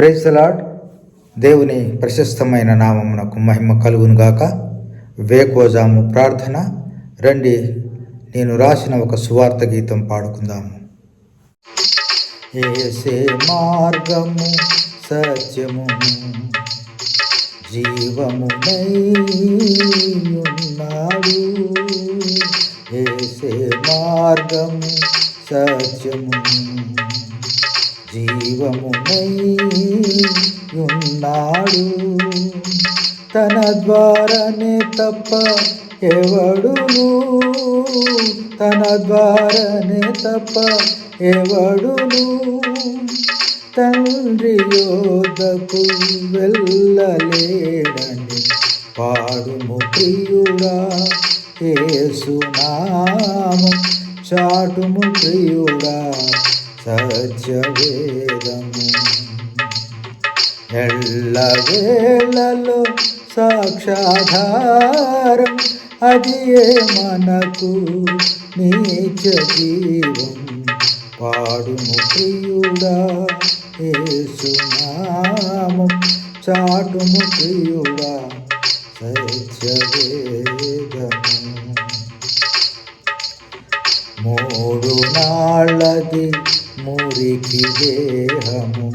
Praise lord దేవుని ప్రశస్తమైన నామమునకు మహిమ కలుగును గాక. వేకోజాము ప్రార్థన. రండి నేను రాసిన ఒక సువార్త గీతం పాడుకుందాము. ఏసే మార్గము సత్యము జీవము ఏసే మార్గము సత్యము. జీవమునై తన ద్వారానే తప్ప ఎవడును తన ద్వారానే తప్ప ఎవడును తండ్రి యోధకు వెళ్ళలేడని పాడుము ప్రియుడా ఏసునామం చాటుము ప్రియుడా. సత్యవేదము ఎల్ల వేళలో సాక్షాధారం అది ఏ మనకు నీచ జీవం. పాడుము ప్రియుడా ఏసునామం చాటుము ప్రియుడా సత్యవేదము మూడు నాళ్ళది మురికి దేహము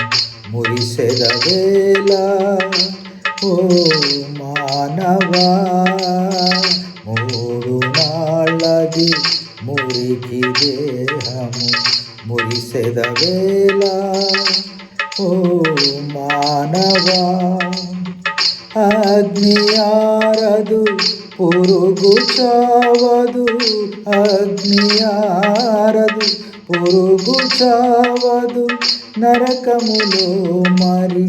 మురిసెదవేళ ఓ మానవా మూడు నాళ్ళది మురికి దేహము మురిసెదవేళ ఓ మానవా అగ్ని ఆరదు పురుగు చావదు. అగ్ని ఆరదు పొరుగు చావదు నరకములో మరి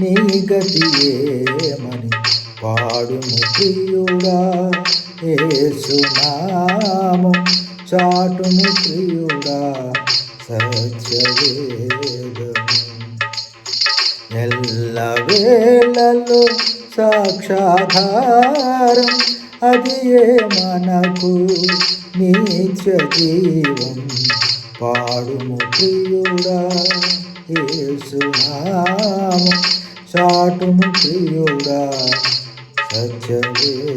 నీ గతి ఏమని పాడుము ప్రియుడా ఏసునామం చాటుము ప్రియుడా సత్యవేదము ఎల్ల వేళలో సాక్షాధారం అది ఏ మనకు నీచ జీవం? పాడుము ప్రియుడా ఏసునామం చాటుము ప్రియుడా సత్యవేదము.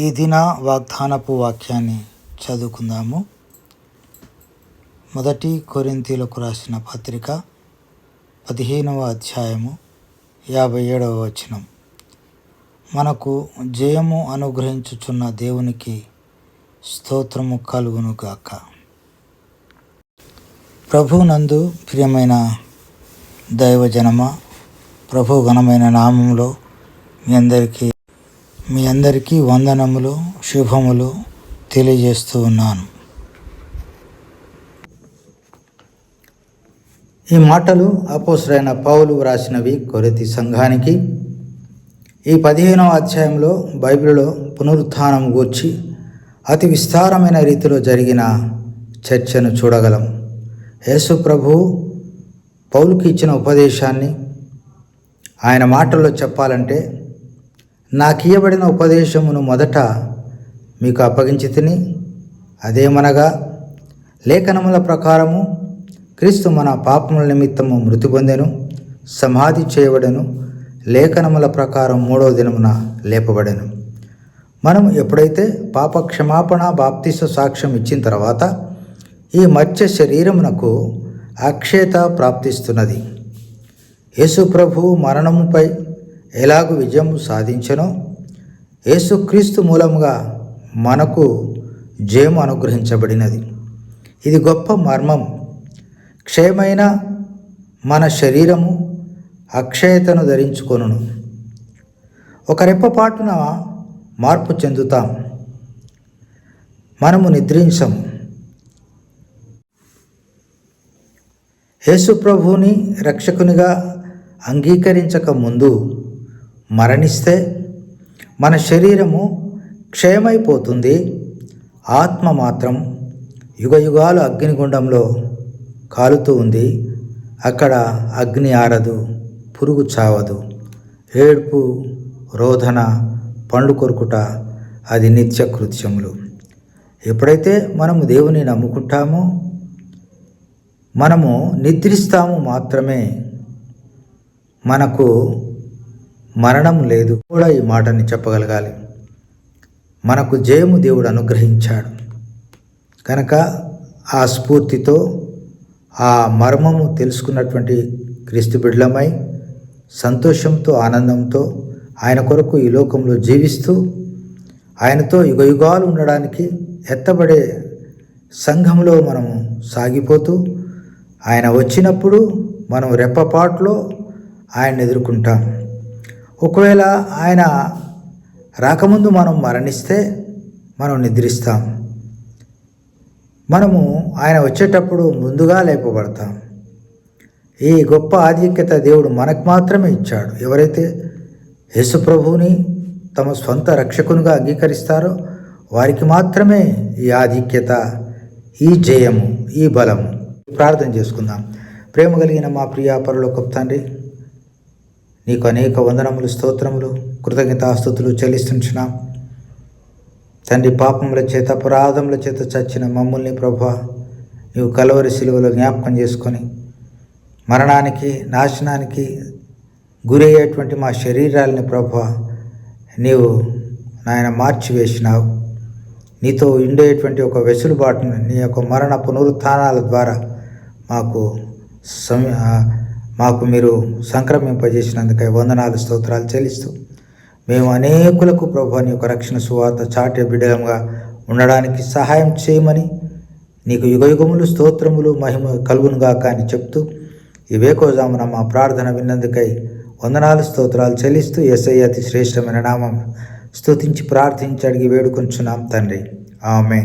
ఈ దిన వాగ్దానపు వాక్యాన్ని చదువుకుందాము. మొదటి కొరింతీలకు రాసిన పత్రిక పదిహేనవ అధ్యాయము యాభై ఏడవ వచనం. మనకు జయము అనుగ్రహించుచున్న దేవునికి స్తోత్రము కలుగునుగాక. ప్రభునందు ప్రియమైన దైవజనమ ప్రభు ఘనమైన నామంలో మీ అందరికీ మీ అందరికీ వందనములు శుభములు తెలియజేస్తూ ఉన్నాను. ఈ మాటలు అపోసరైన పౌలు వ్రాసినవి కొరతి సంఘానికి ఈ పదిహేనవ అధ్యాయంలో బైబిల్లో పునరుత్థానం గూర్చి అతి విస్తారమైన రీతిలో జరిగిన చర్చను చూడగలం. యేసు ప్రభు పౌలుకి ఇచ్చిన ఉపదేశాన్ని ఆయన మాటల్లో చెప్పాలంటే నాకు ఇయ్యబడిన ఉపదేశమును మొదట మీకు అప్పగించి తిని అదేమనగా లేఖనముల ప్రకారము క్రీస్తు మన పాపముల నిమిత్తము మృతి పొందెను సమాధి చేయబడెను లేఖనముల ప్రకారం మూడవ దినమున లేపబడెను. మనం ఎప్పుడైతే పాప క్షమాపణ బాప్తిస్వ సాక్ష్యం ఇచ్చిన తర్వాత ఈ మత్స్య శరీరమునకు అక్షయత ప్రాప్తిస్తున్నది. యేసు ప్రభు మరణముపై ఎలాగు విజయం సాధించనో యేసుక్రీస్తు మూలముగా మనకు జయము అనుగ్రహించబడినది. ఇది గొప్ప మర్మం. క్షయమైన మన శరీరము అక్షయతను ధరించుకొనును. ఒక రెప్పపాటున మార్పు చెందుతాం. మనము నిద్రించం యేసు ప్రభువుని రక్షకునిగా అంగీకరించక ముందు మరణిస్తే మన శరీరము క్షయమైపోతుంది. ఆత్మ మాత్రం యుగయుగాలు అగ్నిగుండంలో కాలుతూ ఉంది. అక్కడ అగ్ని ఆరదు. పురుగు చావదు. ఏడ్పు రోధన పండు కొరుకుట అది నిత్య కృత్యములు. ఎప్పుడైతే మనము దేవుని నమ్ముకుంటామో మనము నిద్రిస్తాము మాత్రమే. మనకు మరణం లేదు కూడా ఈ మాటని చెప్పగలగాలి. మనకు జయము దేవుడు అనుగ్రహించాడు. కనుక ఆ స్ఫూర్తితో ఆ మర్మము తెలుసుకున్నటువంటి క్రీస్తు బిడ్డలమై సంతోషంతో ఆనందంతో ఆయన కొరకు ఈ లోకంలో జీవిస్తూ ఆయనతో యుగయుగాలు ఉండడానికి ఎత్తబడే సంఘంలో మనము సాగిపోతూ ఆయన వచ్చినప్పుడు మనం రెప్పపాట్లో ఆయన ఎదుర్కొంటాం. ఒకవేళ ఆయన రాకముందు మనం మరణిస్తే మనం నిద్రిస్తాం. మనము ఆయన వచ్చేటప్పుడు ముందుగా లేపబడతాం. ఈ గొప్ప ఆధిక్యత దేవుడు మనకు మాత్రమే ఇచ్చాడు. ఎవరైతే యేసుప్రభువుని తమ స్వంత రక్షకునిగా అంగీకరిస్తారో వారికి మాత్రమే ఈ ఆధిక్యత ఈ జయము ఈ బలము. ప్రార్థన చేసుకుందాం. ప్రేమ కలిగిన మా ప్రియ పరలోకపు తండ్రి నీకు అనేక వందనములు స్తోత్రములు కృతజ్ఞతాస్తుతులు చెల్లిస్తుంటున్నాం. తండ్రి పాపముల చేత అపరాధముల చేత చచ్చిన మమ్మల్ని ప్రభా నీవు కలవరి శిలువలో జ్ఞాపకం చేసుకొని మరణానికి నాశనానికి గురయ్యేటువంటి మా శరీరాలని ప్రభా నీవు నాయన మార్చివేసినావు. నీతో ఉండేటువంటి ఒక వెసులుబాటును నీ యొక్క మరణ పునరుత్నాల ద్వారా మాకు సమ మాకు మీరు సంక్రమింపజేసినందుకై వందనాలు స్తోత్రాలు చెల్లిస్తూ మేము అనేకులకు ప్రభు నీ యొక్క రక్షణ సువార్త చాటే బిడ్డలంగా ఉండడానికి సహాయం చేయమని నీకు యుగయుగములు స్తోత్రములు మహిమ కలుగునుగా కానీ చెప్తూ ఈ కోజామున మా ప్రార్థన విన్నందుకై వందనాలు స్తోత్రాలు చెల్లిస్తూ ఎస్ఐ అతి శ్రేష్టమైన నామం స్తుతించి ప్రార్థించి అడిగి వేడుకొంచున్నాం తండ్రి. ఆమె